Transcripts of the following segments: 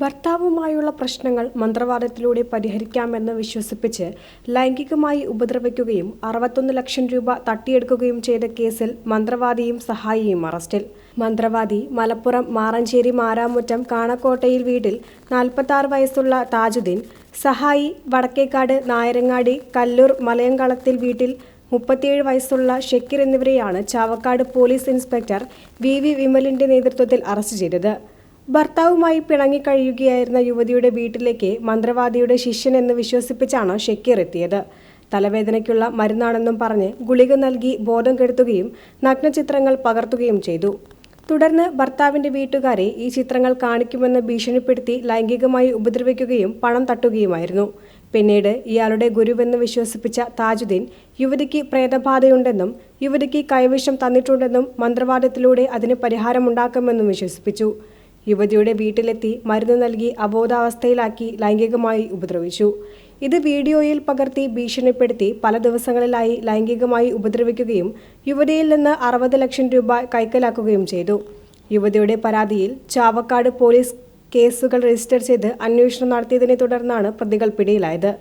ഭർത്താവുമായുള്ള പ്രശ്നങ്ങൾ മന്ത്രവാദത്തിലൂടെ പരിഹരിക്കാമെന്ന് വിശ്വസിപ്പിച്ച് ലൈംഗികമായി ഉപദ്രവിക്കുകയും അറുപത്തൊന്ന് ലക്ഷം രൂപ തട്ടിയെടുക്കുകയും ചെയ്ത കേസിൽ മന്ത്രവാദിയും സഹായിയും അറസ്റ്റിൽ. മന്ത്രവാദി മലപ്പുറം മാറഞ്ചേരി മാരാമുറ്റം കാണക്കോട്ടയിൽ വീട്ടിൽ നാൽപ്പത്തി വയസ്സുള്ള താജുദ്ദീൻ സഹായി വടക്കേക്കാട് നായരങ്ങാടി കല്ലൂർ മലയങ്കളത്തിൽ വീട്ടിൽ മുപ്പത്തിയേഴ് വയസ്സുള്ള ഷക്കീർ എന്നിവരെയാണ് Chavakkad police inspector V V വിമലിന്റെ നേതൃത്വത്തിൽ അറസ്റ്റ് ചെയ്തത്. ഭർത്താവുമായി പിണങ്ങിക്കഴിയുകയായിരുന്ന യുവതിയുടെ വീട്ടിലേക്ക് മന്ത്രവാദിയുടെ ശിഷ്യൻ എന്ന് വിശ്വസിപ്പിച്ചാണ് ഷക്കീർ എത്തിയത്. തലവേദനയ്ക്കുള്ള മരുന്നാണെന്നും പറഞ്ഞ് ഗുളിക നൽകി ബോധം കെടുത്തുകയും നഗ്നചിത്രങ്ങൾ പകർത്തുകയും ചെയ്തു. തുടർന്ന് ഭർത്താവിന്റെ വീട്ടുകാരെ ഈ ചിത്രങ്ങൾ കാണിക്കുമെന്ന് ഭീഷണിപ്പെടുത്തി ലൈംഗികമായി ഉപദ്രവിക്കുകയും പണം തട്ടുകയുമായിരുന്നു. പിന്നീട് ഇയാളുടെ ഗുരുവെന്ന് വിശ്വസിപ്പിച്ച താജുദ്ദീൻ യുവതിക്ക് പ്രേതബാധയുണ്ടെന്നും യുവതിക്ക് കൈവശം തന്നിട്ടുണ്ടെന്നും മന്ത്രവാദത്തിലൂടെ അതിന് പരിഹാരമുണ്ടാക്കുമെന്നും വിശ്വസിപ്പിച്ചു. യുവതിയുടെ വീട്ടിലെത്തി മരുന്ന് നൽകി അബോധാവസ്ഥയിലാക്കി ലൈംഗികമായി ഉപദ്രവിച്ചു. ഇത് വീഡിയോയിൽ പകർത്തി ഭീഷണിപ്പെടുത്തി പല ദിവസങ്ങളിലായി ലൈംഗികമായി ഉപദ്രവിക്കുകയും യുവതിയിൽ നിന്ന് അറുപത് ലക്ഷം രൂപ കൈക്കലാക്കുകയും ചെയ്തു. യുവതിയുടെ പരാതിയിൽ ചാവക്കാട് പോലീസ് കേസുകൾ രജിസ്റ്റർ ചെയ്ത് അന്വേഷണം നടത്തിയതിനെ തുടർന്നാണ് പ്രതികൾ പിടിയിലായത്.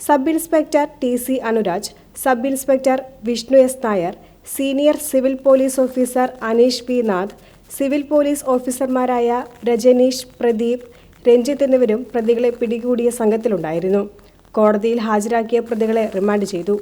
Sub inspector T C Anuraj sub inspector Vishnu S Nair senior civil police officer Aneesh P Nath civil police ഓഫീസർമാരായ രജനീഷ് പ്രദീപ് രഞ്ജിത്ത് എന്നിവരും പ്രതികളെ പിടികൂടിയ സംഘത്തിലുണ്ടായിരുന്നു. കോടതിയിൽ ഹാജരാക്കിയ പ്രതികളെ റിമാൻഡ് ചെയ്തു.